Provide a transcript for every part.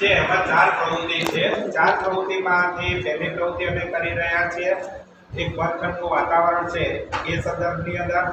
છે, એમાં ચાર પ્રવૃત્તિ છે. ચાર પ્રવૃત્તિમાંથી પહેલી પ્રવૃત્તિ અમે કરી રહ્યા છીએ. એક વર્ગખંડનું વાતાવરણ છે, એ સંદર્ભની અંદર.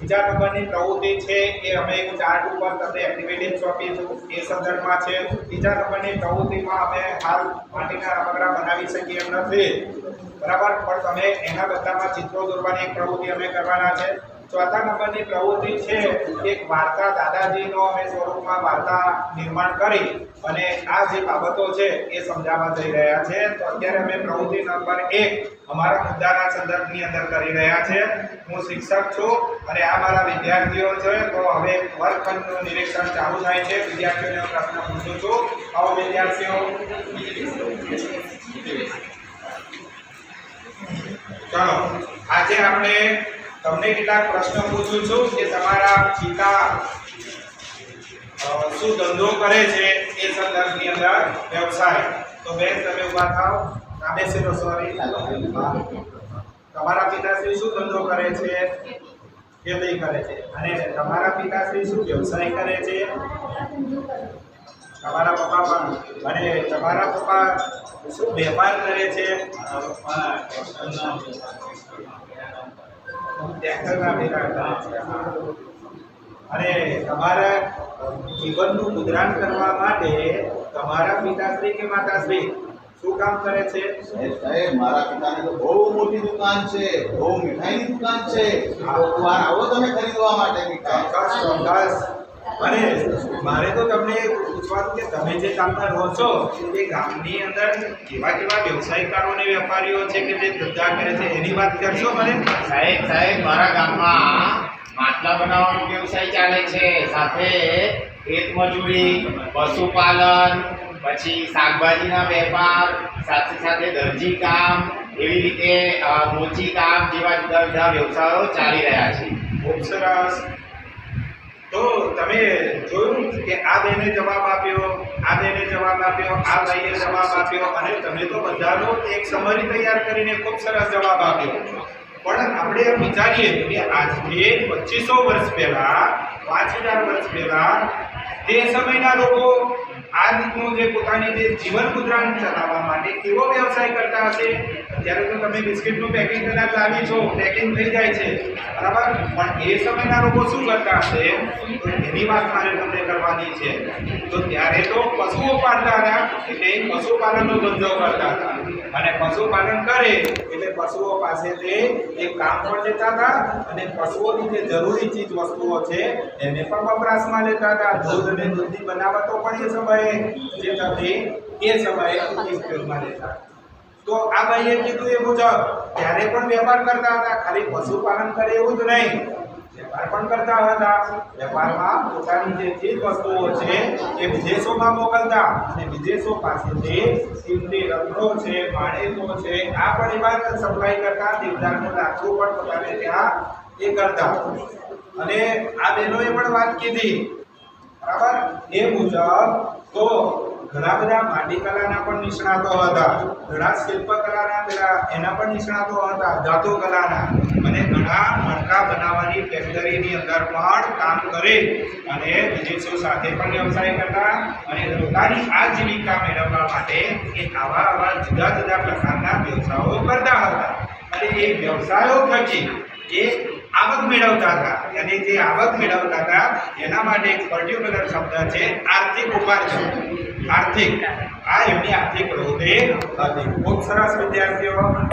બીજા નંબરની પ્રવૃત્તિ છે, એ અમે એક ચાર્ટ ઉપર તમને એક્ટિવિટી સોંપીશું. એ સંદર્ભમાં છે. બીજા નંબરની પ્રવૃત્તિમાં અમે હાલ માટીના રમકડા બનાવી શકીએ એમ નથી. બરાબર? પણ તમે એના બધામાં ચિત્રો દોરવાની એક પ્રવૃત્તિ અમે કરવાના છે. ચોથા નંબરની પ્રવૃત્તિ છે એક વાર્તા દાદાજીનો અમે સ્વરૂપમાં વાર્તા નિર્માણ કરી અને આ જે બાબતો છે એ સમજાવવા જઈ રહ્યા છે. તો અત્યારે અમે પ્રવૃત્તિ નંબર એક અમારા મુદ્દાના સંદર્ભની અંદર કરી રહ્યા છે. હું શિક્ષક છું અને આ મારા વિદ્યાર્થીઓ છે. તો હવે વર્ગખંડનું નિરીક્ષણ ચાલુ થાય છે. વિદ્યાર્થીઓને પ્રશ્ન પૂછું છું. આવો વિદ્યાર્થીઓ. ચલો, આજે આપણે તમને કેટલાક પ્રશ્નો પૂછું છું કે તમારા પિતા શું ધંધો કરે છે એ સંદર્ભની અંદર વ્યવસાય. તો બેન, તમે ઊભા થાઓ. ના બેસેલો સોરી તમારા પિતાશ્રી શું ધંધો કરે છે? ખેતી કરે છે. અને તમારા પિતાશ્રી શું વ્યવસાય કરે છે? તમારા પપ્પા પણ. અને તમારા પપ્પા શું વેપાર કરે છે? અને તમારા જીવનનું ગુજરાન કરવા માટે તમારા પિતાશ્રી કે માતાશ્રી શું કામ કરે છે? સાહેબ મારા પિતાની તો બહુ મોટી દુકાન છે બહુ મીઠાઈની દુકાન છે. આવો તમે ખરીદવા માટે ચોક્કસ. અને મારે તો તમને પૂછવાનું કે તમે જે ગામમાં રહો છો એ ગામની અંદર કેવા કેવા વ્યવસાયકારો અને વેપારીઓ છે કે જે ધંધા કરે છે એની વાત કરશો મને? સાહેબ સાહેબ મારા ગામમાં માટલા બનાવવાનો વ્યવસાય ચાલે છે. સાથે ખેત મજૂરી પશુપાલન પછી શાકભાજીના વેપાર સાથે સાથે દરજી કામ એવી રીતે મોચી કામ જેવા જુદા જુદા વ્યવસાયો ચાલી રહ્યા છે. ખૂબ સરસ. તમે જોયું કે આ બેને જવાબ આપ્યો, આ બેને જવાબ આપ્યો, આ ભાઈએ જવાબ આપ્યો, અને તમે તો બધાનો એક સમરી તૈયાર કરીને ખૂબ સરસ જવાબ આપ્યો. પણ આપણે એમ વિચારીએ કે આજથી પચીસો વર્ષ પહેલા, પાંચ હજાર વર્ષ પહેલા, તે સમયના લોકો આ રીતનું જે પોતાની જે જીવન ગુજરાન ચલાવવા માટે કેવો વ્યવસાય કરતા હશે? જ્યારે તો તમે બિસ્કિટનું પેકિંગ કદાચ લાવી છો, પેકિંગ થઈ જાય છે. બરાબર? પણ એ સમયના લોકો શું કરતા હશે? તો એની વાત મારે તમને કરવાની છે. તો ત્યારે તો પશુઓ પાળતા હતા, એટલે પશુપાલનનો ધંધો કરતા હતા. અને પશુપાલન કરે એટલે પશુઓ પાસેથી એક કામ પણ લેતા હતા અને પશુઓની જે જરૂરી ચીજ વસ્તુઓ છે, એને પણ વપરાશમાં લેતા હતા. દૂધ અને દૂધની બનાવટો પણ એ સમયે જે થતી એ સમયે ઉપયોગમાં લેતા તો આ ભાઈએ કીધું એ મુજબ, ત્યારે પણ વેપાર કરતા હતા. ખાલી પશુપાલન કરે એવું જ નહીં. વેપાર પણ કરતા હતા. વેપારમાં પોતાની જે ચીજ વસ્તુઓ છે એ વિદેશોમાં મોકલતા અને વિદેશો પાસેથી કિંમતી રત્નો છે, માણેકો છે, આ પણ એમાં સપ્લાય કરતા દેવદારનું રાખવું પણ પોતાને ત્યાં એ કરતા. અને આ બહેનોએ પણ વાત કીધી. બરાબર? એ મુજબ તો ઘણા બધા માટીકલાના પણ નિષ્ણાતો હતા. ઘણા શિલ્પકલાના પેલા એના પણ નિષ્ણાતો હતા ધાતુ કલાના અને ઘણા મણકા બનાવવાની ફેક્ટરીની અંદર પણ કામ કરે. અને વિદેશો સાથે પણ વ્યવસાય કરતા અને પોતાની આજીવિકા મેળવવા માટે એ આવા આવા જુદા જુદા પ્રકારના વ્યવસાયો કરતા હતા. અને એ વ્યવસાયો થકી એ આવક મેળવતા હતા. અને જે આવક મેળવતા હતા, એના માટે એક પર્ટિક્યુલર શબ્દ છે, આર્થિક ઉપાર્જન. આર્થિક. આ એમની આર્થિક પ્રવૃત્તિ હતી. ખૂબ સરસ વિદ્યાર્થીઓ.